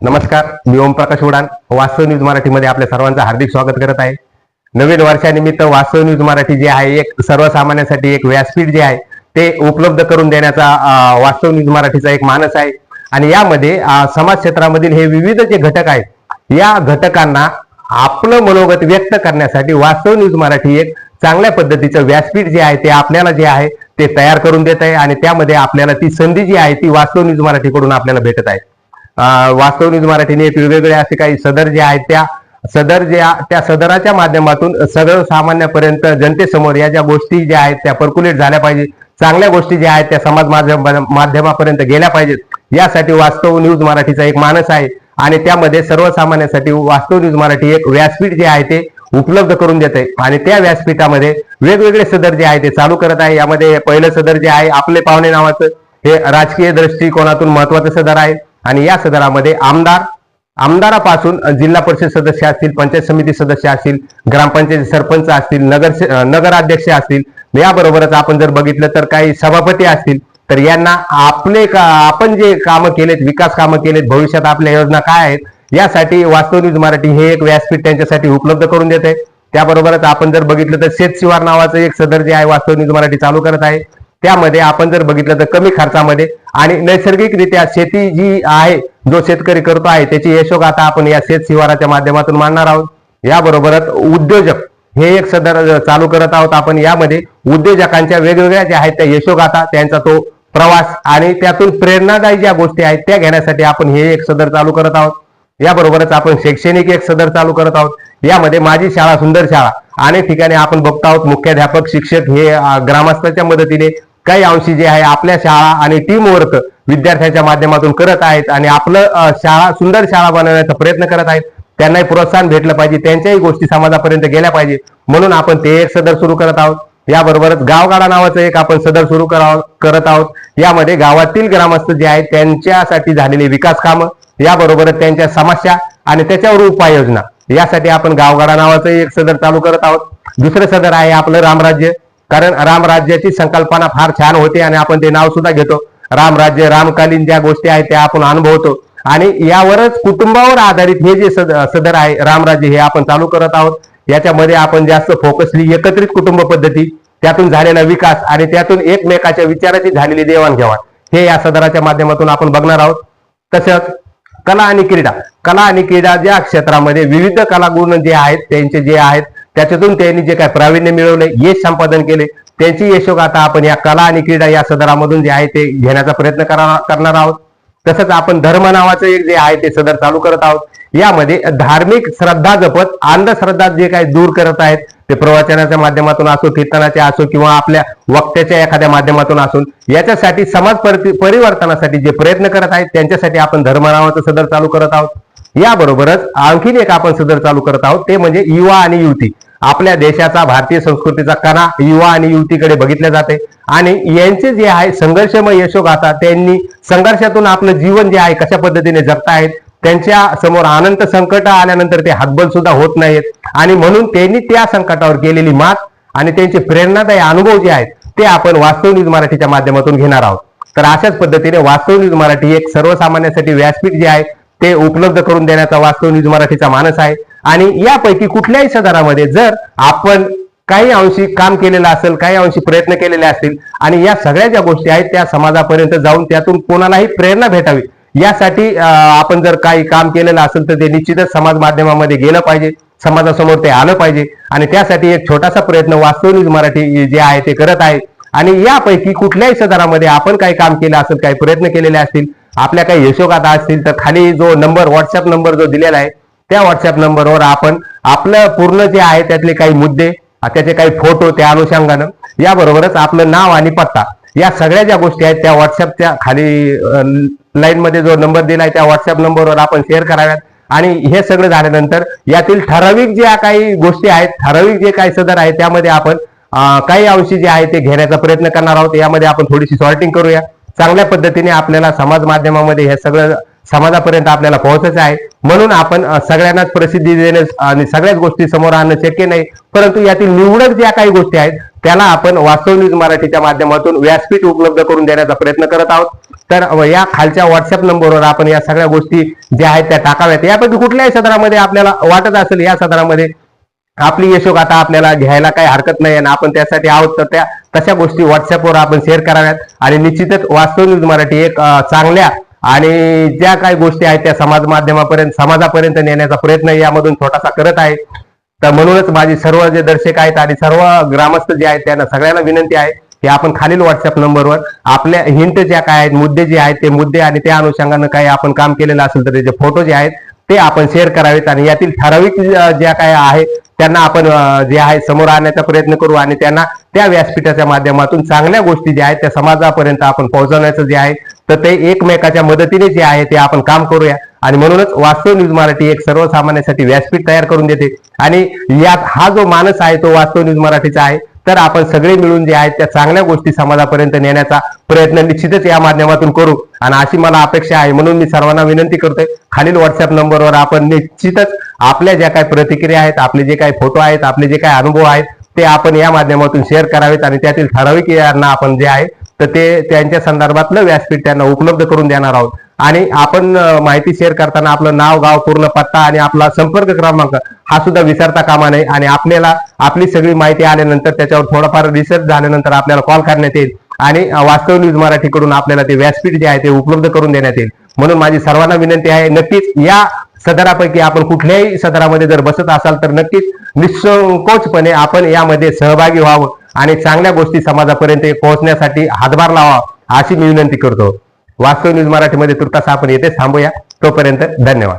नमस्कार मी ओमप्रकाश उडान. वास्तव न्यूज मराठीमध्ये आपल्या सर्वांचं हार्दिक स्वागत करत आहे. नवीन वर्षानिमित्त वास्तव न्यूज मराठी जे आहे एक सर्वसामान्यांसाठी एक व्यासपीठ जे आहे ते उपलब्ध करून देण्याचा वास्तव न्यूज मराठीचा एक मानस आहे. आणि यामध्ये समाज क्षेत्रामधील हे विविध जे घटक आहेत या घटकांना आपलं मनोगत व्यक्त करण्यासाठी वास्तव न्यूज मराठी एक चांगल्या पद्धतीचं व्यासपीठ जे आहे ते आपल्याला जे आहे ते तयार करून देत आहे. आणि त्यामध्ये आपल्याला ती संधी जी आहे ती वास्तव न्यूज मराठीकडून आपल्याला भेटत आहे. वास्तव न्यूज मराठीने एक वेगवेगळे असे काही सदर जे आहेत त्या सदर जे त्या सदराच्या माध्यमातून सर्वसामान्यापर्यंत जनतेसमोर या ज्या गोष्टी ज्या आहेत त्या पर्क्युलेट झाल्या पाहिजे. चांगल्या गोष्टी ज्या आहेत त्या समाज माध्यम माध्यमापर्यंत गेल्या पाहिजेत. यासाठी वास्तव न्यूज मराठीचा एक मानस आहे आणि त्यामध्ये सर्वसामान्यांसाठी वास्तव न्यूज मराठी एक व्यासपीठ जे आहे ते उपलब्ध करून देते आणि त्या व्यासपीठामध्ये वेगवेगळे सदर जे आहे ते चालू करत आहे. यामध्ये पहिलं सदर जे आहे आपले पाहुणे नावाचं हे राजकीय दृष्टिकोनातून महत्वाचं सदर आहे. आणि या सदरामध्ये आमदार आमदारापासून जिल्हा परिषद सदस्य असतील पंचायत समिती सदस्य असतील ग्रामपंचायत सरपंच असतील नगर नगराध्यक्ष असतील याबरोबरच आपण जर बघितलं तर काही सभापती असतील तर यांना आपले का आपण जे कामं केलेत विकास कामं केलेत भविष्यात आपल्या योजना काय आहेत यासाठी वास्तव न्यूज मराठी हे एक व्यासपीठ त्यांच्यासाठी उपलब्ध करून देते त्याबरोबरच आपण जर बघितलं तर शेतशिवार नावाचं एक सदर जे आहे वास्तव न्यूज मराठी चालू करत आहे. त्यामध्ये आपण जर बघितलं तर कमी खर्चामध्ये आणि नैसर्गिकरित्या शेती जी आहे जो शेतकरी करतो आहे त्याची यशोगाथा आपण या शेत शिवाराच्या माध्यमातून मांडणार आहोत. याबरोबरच उद्योजक हे एक सदर चालू करत आहोत आपण यामध्ये. उद्योजकांच्या वेगवेगळ्या ज्या आहेत त्या यशोगाथा त्यांचा तो प्रवास आणि त्यातून प्रेरणादायी ज्या गोष्टी आहेत त्या घेण्यासाठी आपण हे एक सदर चालू करत आहोत. याबरोबरच आपण शैक्षणिक एक सदर चालू करत आहोत. यामध्ये माझी शाळा सुंदर शाळा अनेक ठिकाणी आपण बघतो आहोत मुख्याध्यापक शिक्षक हे ग्रामस्थाच्या ग्रामस्थांच्या मदतीने काही अंशी जे आहे आपल्या शाळा आणि टीम वर्क विद्यार्थ्यांच्या माध्यमातून करत आहेत आणि आपलं शाळा सुंदर शाळा बनवण्याचा प्रयत्न करत आहेत. त्यांनाही प्रोत्साहन भेटलं पाहिजे त्यांच्याही गोष्टी समाजापर्यंत गेल्या पाहिजे. म्हणून आपण ते एक सदर सुरू करत आहोत. याबरोबरच गावगाडा नावाचं एक आपण सदर सुरू करत आहोत. यामध्ये गावातील ग्रामस्थ जे आहेत त्यांच्यासाठी झालेली विकास कामं याबरोबरच त्यांच्या समस्या आणि त्याच्यावर उपाययोजना. यासाठी आपण गावगाडा नावाचं एक सदर चालू करत आहोत. दुसरं सदर आहे आपलं रामराज्य. कारण रामराज्याची संकल्पना फार छान होते आणि आपण ते नाव सुद्धा घेतो. रामराज्य रामकालीन ज्या गोष्टी आहेत त्या आपण अनुभवतो. आणि यावरच कुटुंबावर आधारित हे जे सद- सदर आहे रामराज्य हे आपण चालू करत आहोत. याच्यामध्ये आपण जास्त फोकसली एकत्रित कुटुंब पद्धती त्यातून झालेला विकास आणि त्यातून एकमेकाच्या विचाराची झालेली देवाणघेवाण. हे या सदराच्या माध्यमातून आपण बघणार आहोत. तसंच कला आणि क्रीडा. कला आणि क्रीडा ज्या क्षेत्रामध्ये विविध कलागुण जे आहेत त्यांचे जे आहेत त्याच्यातून त्यांनी जे काय प्रावीण्य मिळवले यश संपादन केले त्यांची यशोगाथा आपण या कला आणि क्रीडा या सदरामधून जे आहे ते घेण्याचा प्रयत्न करणार आहोत. तसंच आपण धर्म नावाचं एक जे आहे ते सदर चालू करत आहोत. यामध्ये धार्मिक श्रद्धा जपत अंधश्रद्धा जे काही दूर करत आहेत ते प्रवचनाच्या माध्यमातून असो कीर्तनाच्या असो किंवा आपल्या वक्त्याच्या एखाद्या माध्यमातून असून याच्यासाठी समाज परिवर्तनासाठी जे प्रयत्न करत आहेत त्यांच्यासाठी आपण धर्म नावाचं सदर चालू करत आहोत. याबरोबरच आणखीन एक आपण सदर चालू करत आहोत ते म्हणजे युवा आणि युवती. आपल्या देशाचा भारतीय संस्कृतीचा कणा युवा आणि युवतीकडे बघितले जाते. आणि यांचे जे आहे संघर्षमय यशोगाथा त्यांनी संघर्षातून आपलं जीवन जे आहे कशा पद्धतीने जगतायत त्यांच्यासमोर अनंत संकट आल्यानंतर ते हातबल सुद्धा होत नाहीत. आणि म्हणून त्यांनी त्या संकटावर केलेली मात आणि त्यांचे प्रेरणादायी अनुभव जे आहेत ते आपण वास्तव न्यूज मराठीच्या माध्यमातून घेणार आहोत. तर अशाच पद्धतीने वास्तव न्यूज मराठी एक सर्वसामान्यांसाठी व्यासपीठ जे आहे ते उपलब्ध करून देण्याचा वास्तव न्यूज मराठीचा मानस आहे. आणि यापैकी कुठल्याही सदरामध्ये जर आपण काही अंशी काम केलेलं असेल काही अंशी प्रयत्न केलेले असतील आणि या सगळ्या ज्या गोष्टी आहेत त्या समाजापर्यंत जाऊन त्यातून कोणालाही प्रेरणा भेटावी. यासाठी आपण जर काही काम केलेलं असेल तर ते निश्चितच समाज माध्यमामध्ये गेलं पाहिजे समाजासमोर ते आलं पाहिजे. आणि त्यासाठी एक छोटासा प्रयत्न वास्तव न्यूज मराठी जे आहे ते करत आहे. आणि यापैकी कुठल्याही सदरामध्ये आपण काही काम केलं असेल काही प्रयत्न केलेले असतील आपल्या काही यशोगाथा असतील तर खाली जो नंबर व्हॉट्सअप नंबर जो दिलेला आहे त्या व्हॉट्सअप नंबरवर आपण आपलं पूर्ण जे आहे त्यातले काही मुद्दे त्याचे काही फोटो त्या अनुषंगानं याबरोबरच आपलं नाव आणि पत्ता या सगळ्या ज्या गोष्टी आहेत त्या व्हॉट्सअपच्या खाली लाईन मध्ये जो नंबर दिला आहे त्या व्हॉट्सअप नंबरवर आपण शेअर कराव्यात. आणि हे सगळं झाल्यानंतर यातील ठराविक ज्या काही गोष्टी आहेत ठराविक जे काही सदर आहे त्यामध्ये आपण काही अंशी जे आहे ते घेण्याचा प्रयत्न करणार आहोत. यामध्ये आपण थोडीशी सॉर्टिंग करूया. चांगल्या पद्धतीने आपल्याला समाज माध्यमामध्ये हे सगळं समाजापर्यंत आपल्याला पोहोचायचं आहे. म्हणून आपण सगळ्यांनाच प्रसिद्धी देणे आणि सगळ्याच गोष्टी समोर आणणं शक्य नाही. परंतु यातील निवडक ज्या काही गोष्टी आहेत त्याला आपण वास्तव न्यूज मराठीच्या माध्यमातून व्यासपीठ उपलब्ध करून देण्याचा प्रयत्न करत आहोत. तर या खालच्या व्हॉट्सअप नंबरवर आपण या सगळ्या गोष्टी ज्या आहेत त्या टाकाव्यात. यापैकी कुठल्याही सदरामध्ये आपल्याला वाटत असेल या सदरामध्ये आपली यशोगाथा आपल्याला घ्यायला काही हरकत नाही आणि आपण त्यासाठी आहोत तर त्या तशा गोष्टी व्हॉट्सअपवर आपण शेअर कराव्यात. आणि निश्चितच वास्तव न्यूज मराठी एक चांगल्या आणि ज्या काही गोष्टी आहेत त्या समाज माध्यमापर्यंत समाजापर्यंत नेण्याचा प्रयत्न यामधून छोटासा करत आहे. तर म्हणूनच माझी सर्व जे दर्शक आहेत आणि सर्व ग्रामस्थ जे आहेत त्यांना सगळ्यांना विनंती आहे की आपण खालील व्हॉट्सअप नंबरवर आपल्या हिंट ज्या काय आहेत मुद्दे जे आहेत ते मुद्दे आणि त्या अनुषंगानं काही आपण काम केलेलं असेल तर त्याचे फोटो जे आहेत ते आपण शेअर करावेत आणि यातील ठराविक ज्या काय आहे त्यांना आपण जे आहे समोर आणण्याचा प्रयत्न करू आणि त्यांना त्या व्यासपीठाच्या माध्यमातून चांगल्या गोष्टी ज्या आहेत त्या समाजापर्यंत आपण पोहोचवण्याचं जे आहे तर ते एकमेकाच्या मदतीने जे आहे ते आपण काम करूया. आणि म्हणूनच वास्तव न्यूज मराठी एक सर्वसामान्यांसाठी व्यासपीठ तयार करून देते. आणि यात हा जो मानस आहे तो वास्तव न्यूज मराठीचा आहे. तर आपण सगळे मिळून जे आहेत त्या चांगल्या गोष्टी समाजापर्यंत नेण्याचा प्रयत्न निश्चितच या माध्यमातून करू. आणि अशी मला अपेक्षा आहे. म्हणून मी सर्वांना विनंती करतोय. खालील व्हॉट्सअप नंबरवर आपण निश्चितच आपल्या ज्या काही प्रतिक्रिया आहेत आपले जे काही फोटो आहेत आपले जे काही अनुभव आहेत ते आपण या माध्यमातून शेअर करावेत. आणि त्यातील ठराविक यांना आपण जे आहे तर ते त्यांच्या संदर्भातलं व्यासपीठ त्यांना उपलब्ध करून देणार आहोत. आणि आपण माहिती शेअर करताना आपलं नाव गाव पूर्ण पत्ता आणि आपला संपर्क क्रमांक हा सुद्धा विसरता कामा नये. आणि आपल्याला आपली सगळी माहिती आल्यानंतर त्याच्यावर थोडाफार रिसर्च झाल्यानंतर आपल्याला कॉल करण्यात येईल. आणि वास्तव न्यूज मराठीकडून आपल्याला ते व्यासपीठ जे आहे ते उपलब्ध करून देण्यात येईल. म्हणून माझी सर्वांना विनंती आहे नक्कीच या सदरापैकी आपण कुठल्याही सदरामध्ये जर बसत असाल तर नक्कीच निसंकोचपणे आपण यामध्ये सहभागी व्हावं आणि चांगल्या गोष्टी समाजापर्यंत पोहोचण्यासाठी हातभार लावा अशी मी विनंती करतो. वास्तव न्यूज मराठीमध्ये तुर्तास आपण येथे थांबूया. तोपर्यंत धन्यवाद.